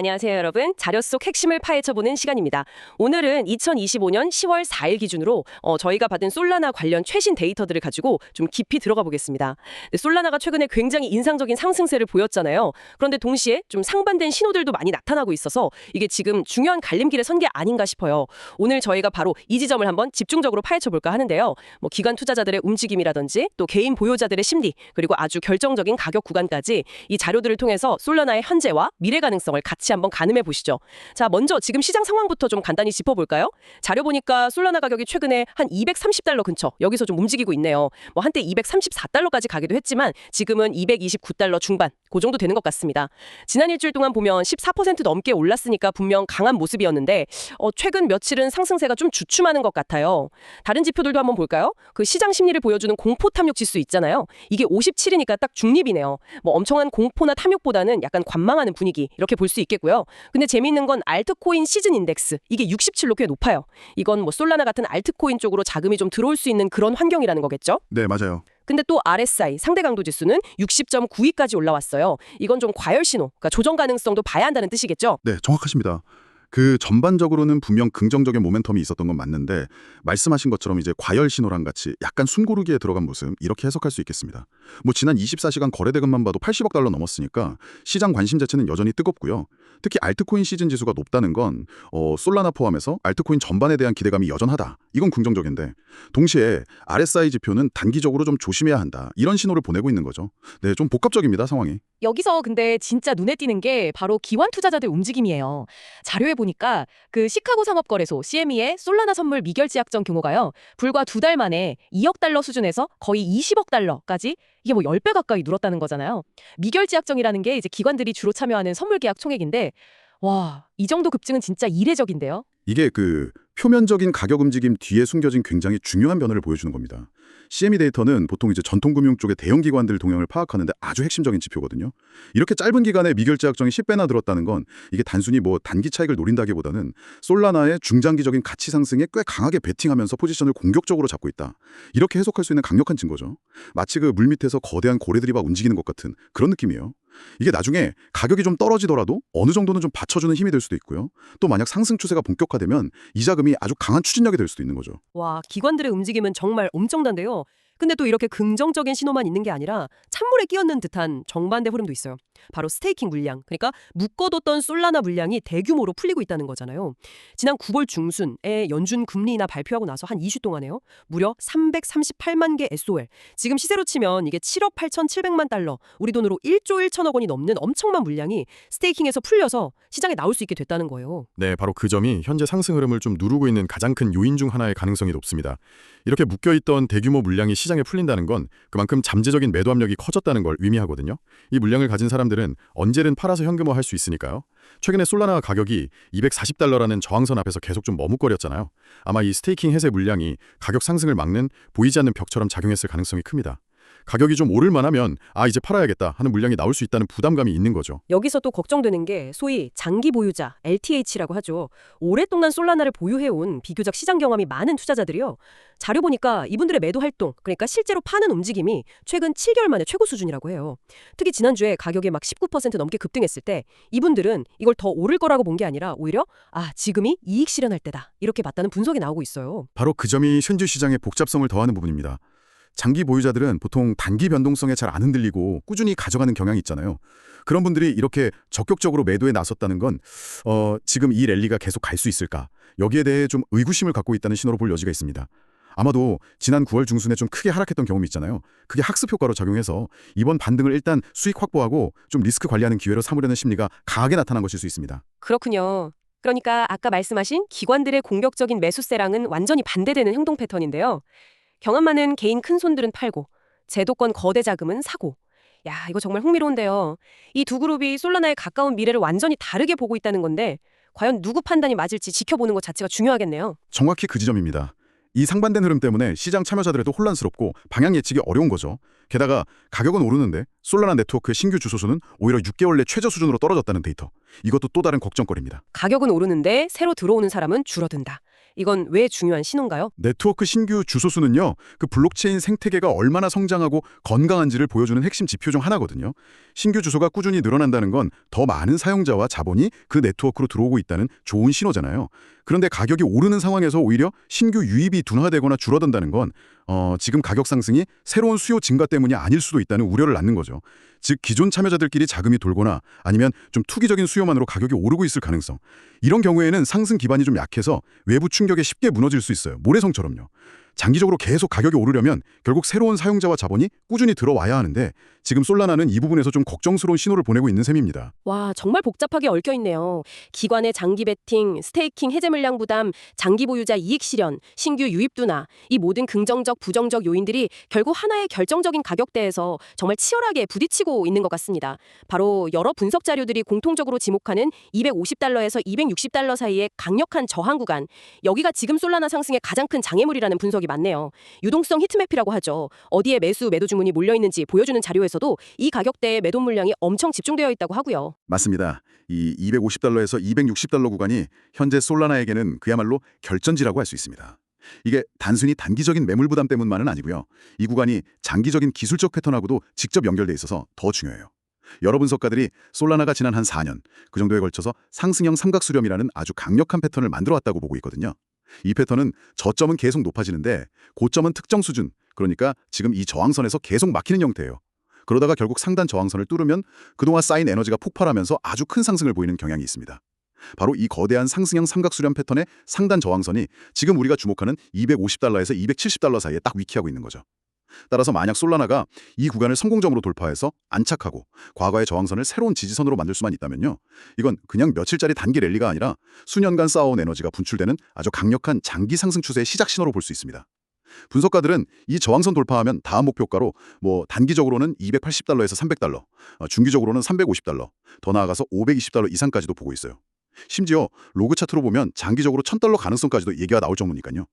안녕하세요, 여러분. 자료 속 핵심을 파헤쳐보는 시간입니다. 오늘은 2025년 10월 4일 기준으로 어, 저희가 받은 솔라나 관련 최신 데이터들을 가지고 좀 깊이 들어가 보겠습니다. 근데 솔라나가 최근에 굉장히 인상적인 상승세를 보였잖아요. 그런데 동시에 좀 상반된 신호들도 많이 나타나고 있어서 이게 지금 중요한 갈림길에 선 게 아닌가 싶어요. 오늘 저희가 바로 이 지점을 한번 집중적으로 파헤쳐볼까 하는데요. 뭐 기관 투자자들의 움직임이라든지 또 개인 보유자들의 심리 그리고 아주 결정적인 가격 구간까지 이 자료들을 통해서 솔라나의 현재와 미래 가능성을 같이 한번 가늠해 보시죠. 자, 먼저 지금 시장 상황부터 좀 간단히 짚어볼까요? 자료 보니까 솔라나 가격이 최근에 한 230달러 근처 여기서 좀 움직이고 있네요. 뭐 한때 234달러까지 가기도 했지만 지금은 229달러 중반 그 정도 되는 것 같습니다. 지난 일주일 동안 보면 14% 넘게 올랐으니까 분명 강한 모습이었는데 어, 최근 며칠은 상승세가 좀 주춤하는 것 같아요. 다른 지표들도 한번 볼까요? 그 시장 심리를 보여주는 공포 탐욕 지수 있잖아요. 이게 57이니까 딱 중립이네요. 뭐 엄청난 공포나 탐욕보다는 약간 관망하는 분위기 이렇게 볼 수 있겠고 요. 근데 재미있는 건 알트코인 시즌 인덱스 이게 67로 꽤 높아요. 이건 뭐 솔라나 같은 알트코인 쪽으로 자금이 좀 들어올 수 있는 그런 환경이라는 거겠죠? 네, 맞아요. 근데 또 RSI 상대 강도 지수는 60.92까지 올라왔어요. 이건 좀 과열 신호, 그러니까 조정 가능성도 봐야 한다는 뜻이겠죠? 네, 정확하십니다. 그 전반적으로는 분명 긍정적인 모멘텀이 있었던 건 맞는데 말씀하신 것처럼 이제 과열 신호랑 같이 약간 숨고르기에 들어간 모습 이렇게 해석할 수 있겠습니다. 뭐 지난 24시간 거래 대금만 봐도 80억 달러 넘었으니까 시장 관심 자체는 여전히 뜨겁고요. 특히 알트코인 시즌 지수가 높다는 건 어, 솔라나 포함해서 알트코인 전반에 대한 기대감이 여전하다. 이건 긍정적인데 동시에 RSI 지표는 단기적으로 좀 조심해야 한다. 이런 신호를 보내고 있는 거죠. 네, 좀 복합적입니다, 상황이. 여기서 근데 진짜 눈에 띄는 게 바로 기관 투자자들 움직임이에요. 자료에 보니까 그 시카고 상업거래소 CME의 솔라나 선물 미결제 약정 규모가요. 불과 두 달 만에 2억 달러 수준에서 거의 20억 달러까지 이게 뭐 10배 가까이 늘었다는 거잖아요. 미결제 약정이라는 게 이제 기관들이 주로 참여하는 선물 계약 총액인데 와, 이 정도 급증은 진짜 이례적인데요. 이게 그 표면적인 가격 움직임 뒤에 숨겨진 굉장히 중요한 변화를 보여주는 겁니다. CME 데이터는 보통 이제 전통금융 쪽의 대형 기관들 동향을 파악하는데 아주 핵심적인 지표거든요. 이렇게 짧은 기간에 미결제 약정이 10배나 들었다는 건 이게 단순히 뭐 단기 차익을 노린다기보다는 솔라나의 중장기적인 가치 상승에 꽤 강하게 베팅하면서 포지션을 공격적으로 잡고 있다. 이렇게 해석할 수 있는 강력한 증거죠. 마치 그 물밑에서 거대한 고래들이 막 움직이는 것 같은 그런 느낌이에요. 이게 나중에 가격이 좀 떨어지더라도 어느 정도는 좀 받쳐주는 힘이 될 수도 있고요. 또 만약 상승 추세가 본격화되면 이 자금이 아주 강한 추진력이 될 수도 있는 거죠. 와, 기관들의 움직임은 정말 엄청난데요. 근데 또 이렇게 긍정적인 신호만 있는 게 아니라 찬물에 끼얹는 듯한 정반대 흐름도 있어요. 바로 스테이킹 물량, 그러니까 묶어뒀던 솔라나 물량이 대규모로 풀리고 있다는 거잖아요. 지난 9월 중순에 연준 금리 인하 발표하고 나서 한 2주 동안에요. 무려 338만 개 SOL. 지금 시세로 치면 이게 7억 8,700만 달러, 우리 돈으로 1조 1천억 원이 넘는 엄청난 물량이 스테이킹에서 풀려서 시장에 나올 수 있게 됐다는 거예요. 네, 바로 그 점이 현재 상승 흐름을 좀 누르고 있는 가장 큰 요인 중 하나의 가능성이 높습니다. 이렇게 묶여있던 대규모 물량이 시장 에 풀린다는 건 그만큼 잠재적인 매도 압력이 커졌다는 걸 의미하거든요. 이 물량을 가진 사람들은 언제든 팔아서 현금화할 수 있으니까요. 최근에 솔라나 가격이 240달러라는 저항선 앞에서 계속 좀 머뭇거렸잖아요. 아마 이 스테이킹 해세 물량이 가격 상승을 막는 보이지 않는 벽처럼 작용했을 가능성이 큽니다. 가격이 좀 오를 만 하면 아 이제 팔아야겠다 하는 물량이 나올 수 있다는 부담감이 있는 거죠. 여기서 또 걱정되는 게 소위 장기 보유자 LTH라고 하죠. 오랫동안 솔라나를 보유해온 비교적 시장 경험이 많은 투자자들이요. 자료 보니까 이분들의 매도 활동, 그러니까 실제로 파는 움직임이 최근 7개월 만에 최고 수준이라고 해요. 특히 지난주에 가격이 막 19% 넘게 급등했을 때 이분들은 이걸 더 오를 거라고 본 게 아니라 오히려 아 지금이 이익 실현할 때다 이렇게 봤다는 분석이 나오고 있어요. 바로 그 점이 현재 시장의 복잡성을 더하는 부분입니다. 장기 보유자들은 보통 단기 변동성에 잘 안 흔들리고 꾸준히 가져가는 경향이 있잖아요. 그런 분들이 이렇게 적극적으로 매도에 나섰다는 건 어, 지금 이 랠리가 계속 갈 수 있을까? 여기에 대해 좀 의구심을 갖고 있다는 신호로 볼 여지가 있습니다. 아마도 지난 9월 중순에 좀 크게 하락했던 경험이 있잖아요. 그게 학습 효과로 작용해서 이번 반등을 일단 수익 확보하고 좀 리스크 관리하는 기회로 삼으려는 심리가 강하게 나타난 것일 수 있습니다. 그렇군요. 그러니까 아까 말씀하신 기관들의 공격적인 매수세랑은 완전히 반대되는 행동 패턴인데요. 경험 많은 개인 큰 손들은 팔고 제도권 거대 자금은 사고. 야, 이거 정말 흥미로운데요. 이 두 그룹이 솔라나의 가까운 미래를 완전히 다르게 보고 있다는 건데 과연 누구 판단이 맞을지 지켜보는 것 자체가 중요하겠네요. 정확히 그 지점입니다. 이 상반된 흐름 때문에 시장 참여자들에도 혼란스럽고 방향 예측이 어려운 거죠. 게다가 가격은 오르는데 솔라나 네트워크의 신규 주소수는 오히려 6개월 내 최저 수준으로 떨어졌다는 데이터. 이것도 또 다른 걱정거리입니다. 가격은 오르는데 새로 들어오는 사람은 줄어든다. 이건 왜 중요한 신호인가요? 네트워크 신규 주소수는요, 그 블록체인 생태계가 얼마나 성장하고 건강한지를 보여주는 핵심 지표 중 하나거든요. 신규 주소가 꾸준히 늘어난다는 건 더 많은 사용자와 자본이 그 네트워크로 들어오고 있다는 좋은 신호잖아요. 그런데 가격이 오르는 상황에서 오히려 신규 유입이 둔화되거나 줄어든다는 건 어, 지금 가격 상승이 새로운 수요 증가 때문이 아닐 수도 있다는 우려를 낳는 거죠. 즉 기존 참여자들끼리 자금이 돌거나 아니면 좀 투기적인 수요만으로 가격이 오르고 있을 가능성. 이런 경우에는 상승 기반이 좀 약해서 외부 충격에 쉽게 무너질 수 있어요. 모래성처럼요. 장기적으로 계속 가격이 오르려면 결국 새로운 사용자와 자본이 꾸준히 들어와야 하는데 지금 솔라나는 이 부분에서 좀 걱정스러운 신호를 보내고 있는 셈입니다. 와, 정말 복잡하게 얽혀 있네요. 기관의 장기 베팅, 스테이킹 해제 물량 부담, 장기 보유자 이익 실현, 신규 유입 둔화, 이 모든 긍정적, 부정적 요인들이 결국 하나의 결정적인 가격대에서 정말 치열하게 부딪히고 있는 것 같습니다. 바로 여러 분석 자료들이 공통적으로 지목하는 250달러에서 260달러 사이의 강력한 저항 구간, 여기가 지금 솔라나 상승의 가장 큰 장애물이라는 분석이 많네요. 유동성 히트맵이라고 하죠. 어디에 매수, 매도 주문이 몰려 있는지 보여주는 자료에서도 이 가격대에 매도 물량이 엄청 집중되어 있다고 하고요. 맞습니다. 이 250달러에서 260달러 구간이 현재 솔라나에게는 그야말로 결전지라고 할 수 있습니다. 이게 단순히 단기적인 매물 부담 때문만은 아니고요. 이 구간이 장기적인 기술적 패턴하고도 직접 연결돼 있어서 더 중요해요. 여러 분석가들이 솔라나가 지난 한 4년, 그 정도에 걸쳐서 상승형 삼각수렴이라는 아주 강력한 패턴을 만들어 왔다고 보고 있거든요. 이 패턴은 저점은 계속 높아지는데 고점은 특정 수준, 그러니까 지금 이 저항선에서 계속 막히는 형태예요. 그러다가 결국 상단 저항선을 뚫으면 그동안 쌓인 에너지가 폭발하면서 아주 큰 상승을 보이는 경향이 있습니다. 바로 이 거대한 상승형 삼각수렴 패턴의 상단 저항선이 지금 우리가 주목하는 250달러에서 270달러 사이에 딱 위치하고 있는 거죠. 따라서 만약 솔라나가 이 구간을 성공적으로 돌파해서 안착하고 과거의 저항선을 새로운 지지선으로 만들 수만 있다면요. 이건 그냥 며칠짜리 단기 랠리가 아니라 수년간 쌓아온 에너지가 분출되는 아주 강력한 장기 상승 추세의 시작 신호로 볼 수 있습니다. 분석가들은 이 저항선 돌파하면 다음 목표가로 뭐 단기적으로는 280달러에서 300달러, 어, 중기적으로는 350달러, 더 나아가서 520달러 이상까지도 보고 있어요. 심지어 로그 차트로 보면 장기적으로 1000달러 가능성까지도 얘기가 나올 정도니까요.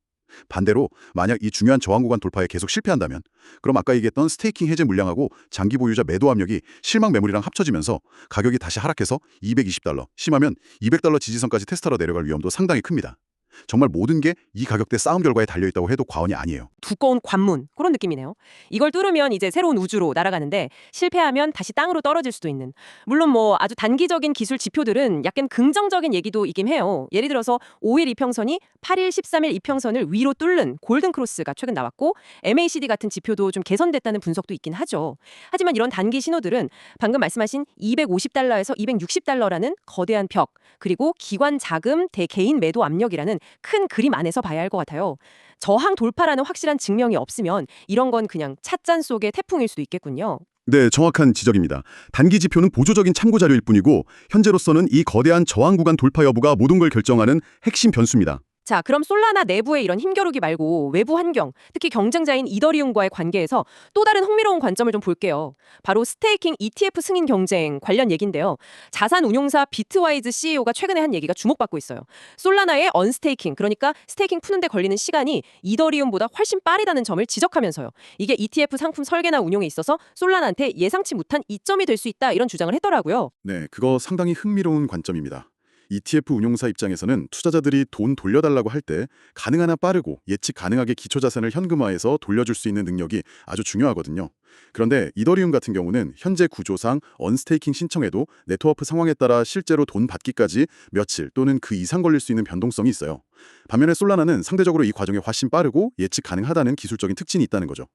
반대로 만약 이 중요한 저항 구간 돌파에 계속 실패한다면 그럼 아까 얘기했던 스테이킹 해제 물량하고 장기 보유자 매도 압력이 실망 매물이랑 합쳐지면서 가격이 다시 하락해서 220달러, 심하면 200달러 지지선까지 테스트하러 내려갈 위험도 상당히 큽니다. 정말 모든 게 이 가격대 싸움 결과에 달려있다고 해도 과언이 아니에요. 두꺼운 관문 그런 느낌이네요. 이걸 뚫으면 이제 새로운 우주로 날아가는데 실패하면 다시 땅으로 떨어질 수도 있는. 물론 뭐 아주 단기적인 기술 지표들은 약간 긍정적인 얘기도 있긴 해요. 예를 들어서 5일 이평선이 8일, 13일 이평선을 위로 뚫는 골든 크로스가 최근 나왔고 MACD 같은 지표도 좀 개선됐다는 분석도 있긴 하죠. 하지만 이런 단기 신호들은 방금 말씀하신 250달러에서 260달러라는 거대한 벽 그리고 기관 자금 대 개인 매도 압력이라는 큰 그림 안에서 봐야 할 것 같아요. 저항 돌파라는 확실한 증명이 없으면 이런 건 그냥 찻잔 속의 태풍일 수도 있겠군요. 네, 정확한 지적입니다. 단기 지표는 보조적인 참고 자료일 뿐이고 현재로서는 이 거대한 저항 구간 돌파 여부가 모든 걸 결정하는 핵심 변수입니다. 자, 그럼 솔라나 내부의 이런 힘겨루기 말고 외부 환경, 특히 경쟁자인 이더리움과의 관계에서 또 다른 흥미로운 관점을 좀 볼게요. 바로 스테이킹 ETF 승인 경쟁 관련 얘기인데요. 자산 운용사 비트와이즈 CEO가 최근에 한 얘기가 주목받고 있어요. 솔라나의 언스테이킹, 그러니까 스테이킹 푸는데 걸리는 시간이 이더리움보다 훨씬 빠르다는 점을 지적하면서요. 이게 ETF 상품 설계나 운용에 있어서 솔라나한테 예상치 못한 이점이 될 수 있다 이런 주장을 했더라고요. 네, 그거 상당히 흥미로운 관점입니다. ETF 운용사 입장에서는 투자자들이 돈 돌려달라고 할 때 가능하나 빠르고 예측 가능하게 기초자산을 현금화해서 돌려줄 수 있는 능력이 아주 중요하거든요. 그런데 이더리움 같은 경우는 현재 구조상 언스테이킹 신청에도 네트워크 상황에 따라 실제로 돈 받기까지 며칠 또는 그 이상 걸릴 수 있는 변동성이 있어요. 반면에 솔라나는 상대적으로 이 과정이 훨씬 빠르고 예측 가능하다는 기술적인 특징이 있다는 거죠.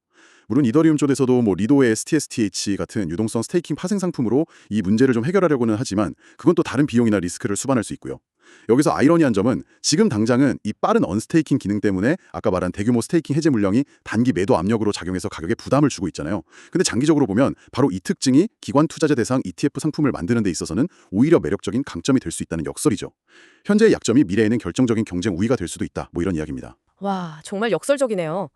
물론 이더리움 쪽에서도 뭐 리도의 STSTH 같은 유동성 스테이킹 파생 상품으로 이 문제를 좀 해결하려고는 하지만 그건 또 다른 비용이나 리스크를 수반할 수 있고요. 여기서 아이러니한 점은 지금 당장은 이 빠른 언스테이킹 기능 때문에 아까 말한 대규모 스테이킹 해제 물량이 단기 매도 압력으로 작용해서 가격에 부담을 주고 있잖아요. 근데 장기적으로 보면 바로 이 특징이 기관 투자자 대상 ETF 상품을 만드는 데 있어서는 오히려 매력적인 강점이 될 수 있다는 역설이죠. 현재의 약점이 미래에는 결정적인 경쟁 우위가 될 수도 있다. 뭐 이런 이야기입니다. 와, 정말 역설적이네요.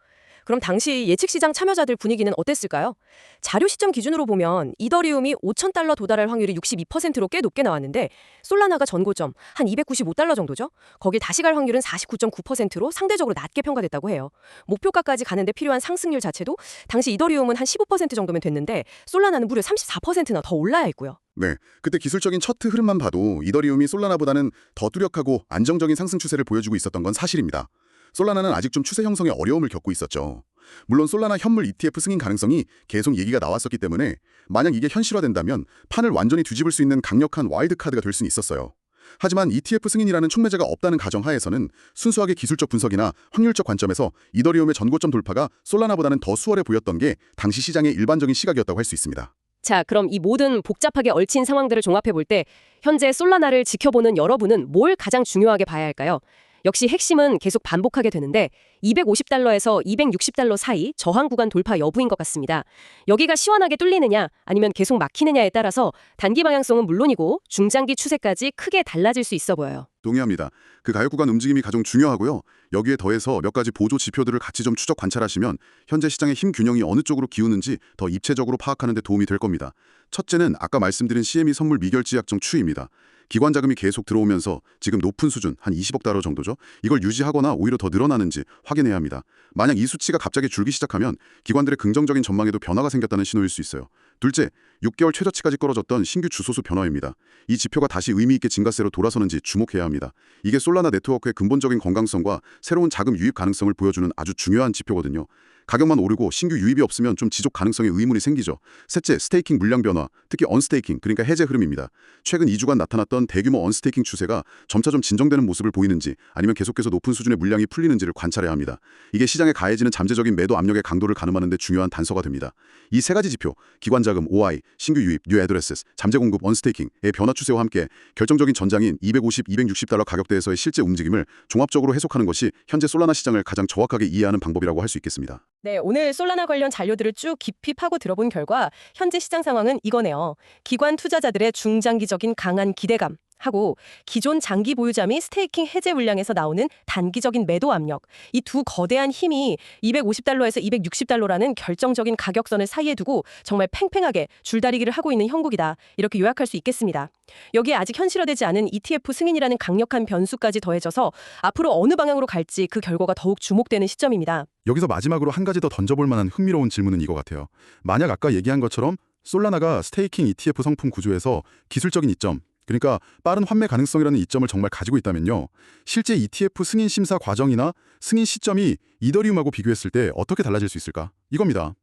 그럼 당시 예측시장 참여자들 분위기는 어땠을까요? 자료 시점 기준으로 보면 이더리움이 5,000달러 도달할 확률이 62%로 꽤 높게 나왔는데 솔라나가 전고점 한 295달러 정도죠. 거길 다시 갈 확률은 49.9%로 상대적으로 낮게 평가됐다고 해요. 목표가까지 가는데 필요한 상승률 자체도 당시 이더리움은 한 15% 정도면 됐는데 솔라나는 무려 34%나 더 올라야 했고요. 네, 그때 기술적인 차트 흐름만 봐도 이더리움이 솔라나보다는 더 뚜렷하고 안정적인 상승 추세를 보여주고 있었던 건 사실입니다. 솔라나는 아직 좀 추세 형성에 어려움을 겪고 있었죠. 물론 솔라나 현물 ETF 승인 가능성이 계속 얘기가 나왔었기 때문에 만약 이게 현실화된다면 판을 완전히 뒤집을 수 있는 강력한 와일드카드가 될 수는 있었어요. 하지만 ETF 승인이라는 촉매제가 없다는 가정하에서는 순수하게 기술적 분석이나 확률적 관점에서 이더리움의 전고점 돌파가 솔라나보다는 더 수월해 보였던 게 당시 시장의 일반적인 시각이었다고 할 수 있습니다. 자, 그럼 이 모든 복잡하게 얽힌 상황들을 종합해 볼 때 현재 솔라나를 지켜보는 여러분은 뭘 가장 중요하게 봐야 할까요? 역시 핵심은 계속 반복하게 되는데 250달러에서 260달러 사이 저항 구간 돌파 여부인 것 같습니다. 여기가 시원하게 뚫리느냐 아니면 계속 막히느냐에 따라서 단기 방향성은 물론이고 중장기 추세까지 크게 달라질 수 있어 보여요. 동의합니다. 그 가격 구간 움직임이 가장 중요하고요. 여기에 더해서 몇 가지 보조 지표들을 같이 좀 추적 관찰하시면 현재 시장의 힘 균형이 어느 쪽으로 기우는지 더 입체적으로 파악하는 데 도움이 될 겁니다. 첫째는 아까 말씀드린 CME 선물 미결지 약정 추이입니다. 기관 자금이 계속 들어오면서 지금 높은 수준 한 20억 달러 정도죠. 이걸 유지하거나 오히려 더 늘어나는지 확인해야 합니다. 만약 이 수치가 갑자기 줄기 시작하면 기관들의 긍정적인 전망에도 변화가 생겼다는 신호일 수 있어요. 둘째, 6개월 최저치까지 끌어졌던 신규 주소수 변화입니다. 이 지표가 다시 의미 있게 증가세로 돌아서는지 주목해야 합니다. 이게 솔라나 네트워크의 근본적인 건강성과 새로운 자금 유입 가능성을 보여주는 아주 중요한 지표거든요. 가격만 오르고 신규 유입이 없으면 좀 지속 가능성에 의문이 생기죠. 셋째, 스테이킹 물량 변화, 특히 언스테이킹, 그러니까 해제 흐름입니다. 최근 2주간 나타났던 대규모 언스테이킹 추세가 점차 좀 진정되는 모습을 보이는지 아니면 계속해서 높은 수준의 물량이 풀리는지를 관찰해야 합니다. 이게 시장에 가해지는 잠재적인 매도 압력의 강도를 가늠하는 데 중요한 단서가 됩니다. 이 세 가지 지표, 기관 자금, OI, 신규 유입, 뉴 애드레스, 잠재 공급, 언스테이킹의 변화 추세와 함께 결정적인 전장인 250, 260달러 가격대에서의 실제 움직임을 종합적으로 해석하는 것이 현재 솔라나 시장을 가장 정확하게 이해하는 방법이라고 할 수 있겠습니다. 네, 오늘 솔라나 관련 자료들을 쭉 깊이 파고 들어본 결과 현재 시장 상황은 이거네요. 기관 투자자들의 중장기적인 강한 기대감 하고 기존 장기 보유자 및 스테이킹 해제 물량에서 나오는 단기적인 매도 압력 이 두 거대한 힘이 250달러에서 260달러라는 결정적인 가격선을 사이에 두고 정말 팽팽하게 줄다리기를 하고 있는 형국이다 이렇게 요약할 수 있겠습니다. 여기에 아직 현실화되지 않은 ETF 승인이라는 강력한 변수까지 더해져서 앞으로 어느 방향으로 갈지 그 결과가 더욱 주목되는 시점입니다. 여기서 마지막으로 한 가지 더 던져볼 만한 흥미로운 질문은 이거 같아요. 만약 아까 얘기한 것처럼 솔라나가 스테이킹 ETF 상품 구조에서 기술적인 이점, 그러니까 빠른 환매 가능성이라는 이점을 정말 가지고 있다면요. 실제 ETF 승인 심사 과정이나 승인 시점이 이더리움하고 비교했을 때 어떻게 달라질 수 있을까? 이겁니다.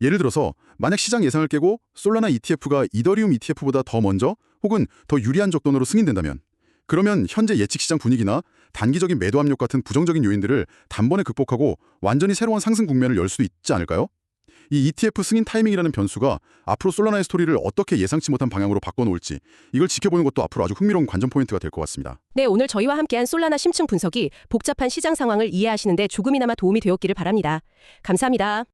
예를 들어서 만약 시장 예상을 깨고 솔라나 ETF가 이더리움 ETF보다 더 먼저 혹은 더 유리한 조건으로 승인된다면 그러면 현재 예측 시장 분위기나 단기적인 매도 압력 같은 부정적인 요인들을 단번에 극복하고 완전히 새로운 상승 국면을 열 수도 있지 않을까요? 이 ETF 승인 타이밍이라는 변수가 앞으로 솔라나의 스토리를 어떻게 예상치 못한 방향으로 바꿔놓을지 이걸 지켜보는 것도 앞으로 아주 흥미로운 관전 포인트가 될 것 같습니다. 네, 오늘 저희와 함께한 솔라나 심층 분석이 복잡한 시장 상황을 이해하시는데 조금이나마 도움이 되었기를 바랍니다. 감사합니다.